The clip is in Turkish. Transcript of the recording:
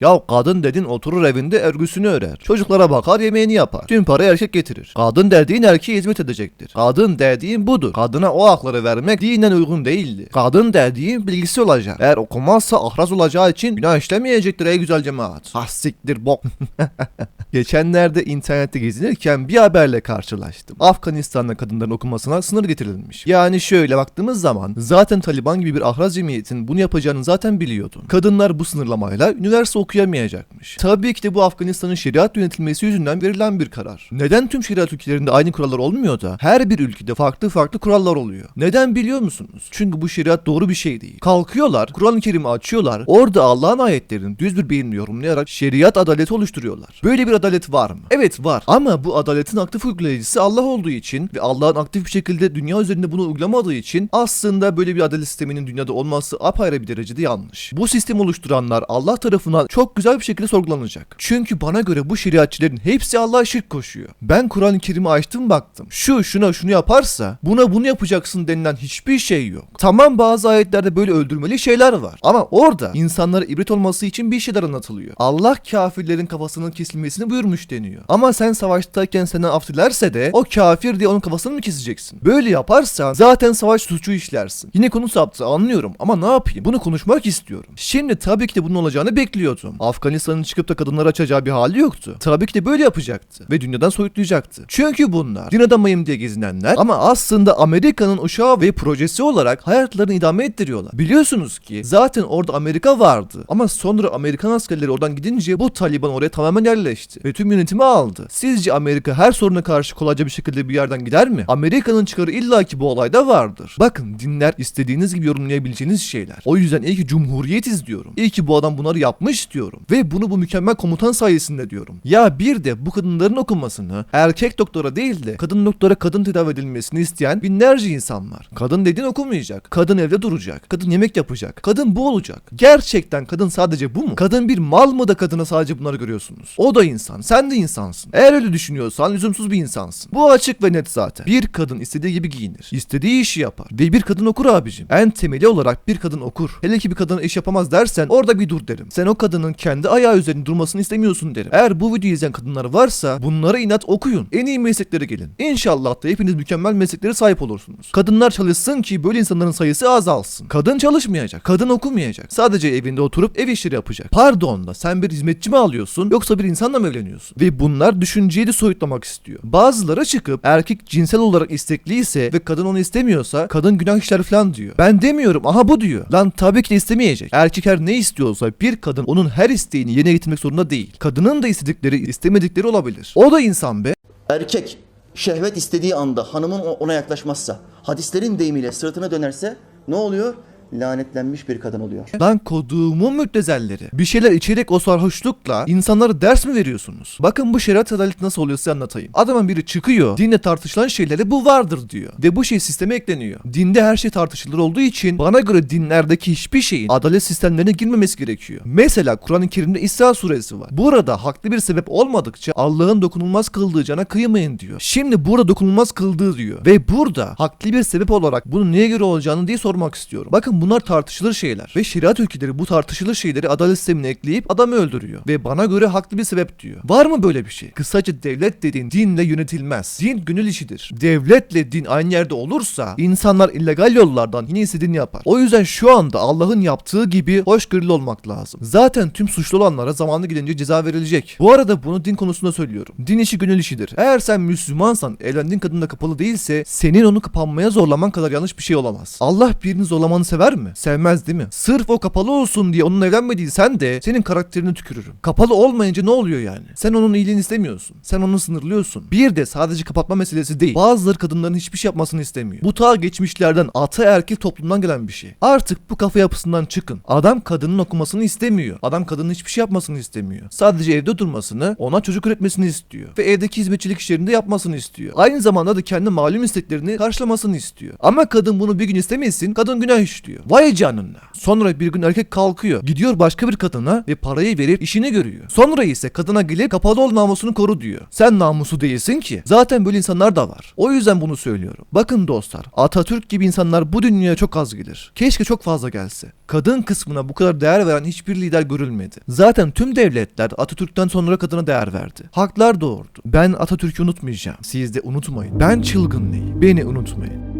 Ya kadın dedin oturur evinde örgüsünü örer. Çocuklara bakar yemeğini yapar. Tüm parayı erkek getirir. Kadın dediğin erkeğe hizmet edecektir. Kadın dediğin budur. Kadına o hakları vermek dinen uygun değildi. Kadın dediğin bilgisi olacak. Eğer okumazsa ahraz olacağı için günah işlemeyecektir ey güzel cemaat. Ah siktir bok. Geçenlerde internette gezinirken bir haberle karşılaştım. Afganistan'da kadınların okumasına sınır getirilmiş. Yani şöyle baktığımız zaman zaten Taliban gibi bir ahraz cemiyetin bunu yapacağını zaten biliyordun. Kadınlar bu sınırlamayla üniversite okuyamayacakmış. Tabii ki de bu Afganistan'ın şeriat yönetilmesi yüzünden verilen bir karar. Neden tüm şeriat ülkelerinde aynı kurallar olmuyor da her bir ülkede farklı farklı kurallar oluyor? Neden biliyor musunuz? Çünkü bu şeriat doğru bir şey değil. Kalkıyorlar, Kur'an-ı Kerim'i açıyorlar, orada Allah'ın ayetlerini düz bir beyinle yorumlayarak şeriat adaleti oluşturuyorlar. Böyle bir adalet var mı? Evet var. Ama bu adaletin aktif uygulayıcısı Allah olduğu için ve Allah'ın aktif bir şekilde dünya üzerinde bunu uygulamadığı için aslında böyle bir adalet sisteminin dünyada olması apayrı bir derecede yanlış. Bu sistemi oluşturanlar Allah tarafından çok güzel bir şekilde sorgulanacak. Çünkü bana göre bu şeriatçilerin hepsi Allah'a şirk koşuyor. Ben Kur'an-ı Kerim'i açtım baktım. Şu şuna şunu yaparsa buna bunu yapacaksın denilen hiçbir şey yok. Tamam bazı ayetlerde böyle öldürmeli şeyler var. Ama orada insanlara ibret olması için bir şeyler anlatılıyor. Allah kafirlerin kafasının kesilmesini buyurmuş deniyor. Ama sen savaştayken senden af dilerse de o kafir diye onun kafasını mı keseceksin? Böyle yaparsan zaten savaş suçu işlersin. Yine konu saptı anlıyorum ama ne yapayım? Bunu konuşmak istiyorum. Şimdi tabii ki de bunun olacağını bekliyordum. Afganistan'ın çıkıp da kadınları açacağı bir hali yoktu. Tabii ki de böyle yapacaktı ve dünyadan soyutlayacaktı. Çünkü bunlar din adamıyım diye gezinenler ama aslında Amerika'nın uşağı ve projesi olarak hayatlarını idame ettiriyorlar. Biliyorsunuz ki zaten orada Amerika vardı ama sonra Amerikan askerleri oradan gidince bu Taliban oraya tamamen yerleşti ve tüm yönetimi aldı. Sizce Amerika her soruna karşı kolayca bir şekilde bir yerden gider mi? Amerika'nın çıkarı illaki bu olayda vardır. Bakın dinler istediğiniz gibi yorumlayabileceğiniz şeyler. O yüzden iyi ki cumhuriyetiz diyorum. İyi ki bu adam bunları yapmış diyorum. Ve bunu bu mükemmel komutan sayesinde diyorum. Ya bir de bu kadınların okunmasını erkek doktora değil de kadın doktora kadın tedavi edilmesini isteyen binlerce insan var. Kadın dediğin okumayacak. Kadın evde duracak. Kadın yemek yapacak. Kadın bu olacak. Gerçekten kadın sadece bu mu? Kadın bir mal mı da kadına sadece bunları görüyorsunuz? O da insan. Sen de insansın. Eğer öyle düşünüyorsan lüzumsuz bir insansın. Bu açık ve net zaten. Bir kadın istediği gibi giyinir. İstediği işi yapar. Ve bir kadın okur abicim. En temeli olarak bir kadın okur. Hele ki bir kadın iş yapamaz dersen orada bir dur derim. Sen o kadının kendi ayağı üzerinde durmasını istemiyorsun derim. Eğer bu videoyu izleyen kadınlar varsa bunlara inat okuyun. En iyi mesleklere gelin. İnşallah da hepiniz mükemmel mesleklere sahip olursunuz. Kadınlar çalışsın ki böyle insanların sayısı azalsın. Kadın çalışmayacak. Kadın okumayacak. Sadece evinde oturup ev işleri yapacak. Pardon da sen bir hizmetçi mi alıyorsun yoksa bir insanla mı evleniyorsun? Ve bunlar düşünceyi de soyutlamak istiyor. Bazıları çıkıp erkek cinsel olarak istekliyse ve kadın onu istemiyorsa kadın günah işler falan diyor. Ben demiyorum aha bu diyor. Lan tabii ki de istemeyecek. Erkek her ne istiyorsa bir kadın onun her isteğini yerine getirmek zorunda değil. Kadının da istedikleri istemedikleri olabilir. O da insan be. Erkek şehvet istediği anda hanımın ona yaklaşmazsa, hadislerin deyimiyle sırtına dönerse ne oluyor? Lanetlenmiş bir kadın oluyor. Lan koduğumun müptezelleri. Bir şeyler içerek o sarhoşlukla insanlara ders mi veriyorsunuz? Bakın bu şeriat adalet nasıl oluyor size anlatayım. Adamın biri çıkıyor, dinle tartışılan şeylere bu vardır diyor. Ve bu şey sisteme ekleniyor. Dinde her şey tartışılır olduğu için bana göre dinlerdeki hiçbir şeyin adalet sistemlerine girmemesi gerekiyor. Mesela Kur'an-ı Kerim'de İsra suresi var. Burada haklı bir sebep olmadıkça Allah'ın dokunulmaz kıldığı cana kıymayın diyor. Şimdi burada dokunulmaz kıldığı diyor. Ve burada haklı bir sebep olarak bunun neye göre olacağını diye sormak istiyorum. Bakın bunlar tartışılır şeyler. Ve şeriat ülkeleri bu tartışılır şeyleri adalet sistemine ekleyip adamı öldürüyor. Ve bana göre haklı bir sebep diyor. Var mı böyle bir şey? Kısaca devlet dediğin dinle yönetilmez. Din gönül işidir. Devletle din aynı yerde olursa insanlar illegal yollardan yine istediğini yapar. O yüzden şu anda Allah'ın yaptığı gibi hoşgörülü olmak lazım. Zaten tüm suçlu olanlara zamanı gelince ceza verilecek. Bu arada bunu din konusunda söylüyorum. Din işi gönül işidir. Eğer sen Müslümansan evlendiğin kadınla kapalı değilse senin onu kapanmaya zorlaman kadar yanlış bir şey olamaz. Allah birini zorlamanı sever mi? Sevmez değil mi? Sırf o kapalı olsun diye onunla evlenmediysen de senin karakterini tükürürüm. Kapalı olmayınca ne oluyor yani? Sen onun iyiliğini istemiyorsun. Sen onu sınırlıyorsun. Bir de sadece kapatma meselesi değil. Bazıları kadınların hiçbir şey yapmasını istemiyor. Bu ta geçmişlerden ataerkil toplumdan gelen bir şey. Artık bu kafa yapısından çıkın. Adam kadının okumasını istemiyor. Adam kadının hiçbir şey yapmasını istemiyor. Sadece evde durmasını, ona çocuk üretmesini istiyor. Ve evdeki hizmetçilik işlerinde yapmasını istiyor. Aynı zamanda da kendi malum isteklerini karşılamasını istiyor. Ama kadın bunu bir gün istemesin, kadın günah işliyor. Diyor. Vay canına. Sonra bir gün erkek kalkıyor. Gidiyor başka bir kadına ve parayı verip işini görüyor. Sonra ise kadına gelip kapalı ol namusunu koru diyor. Sen namusu değilsin ki. Zaten böyle insanlar da var. O yüzden bunu söylüyorum. Bakın dostlar Atatürk gibi insanlar bu dünyaya çok az gelir. Keşke çok fazla gelse. Kadın kısmına bu kadar değer veren hiçbir lider görülmedi. Zaten tüm devletler Atatürk'ten sonra kadına değer verdi. Haklar doğurdu. Ben Atatürk'ü unutmayacağım. Siz de unutmayın. Ben çılgın değil. Beni unutmayın.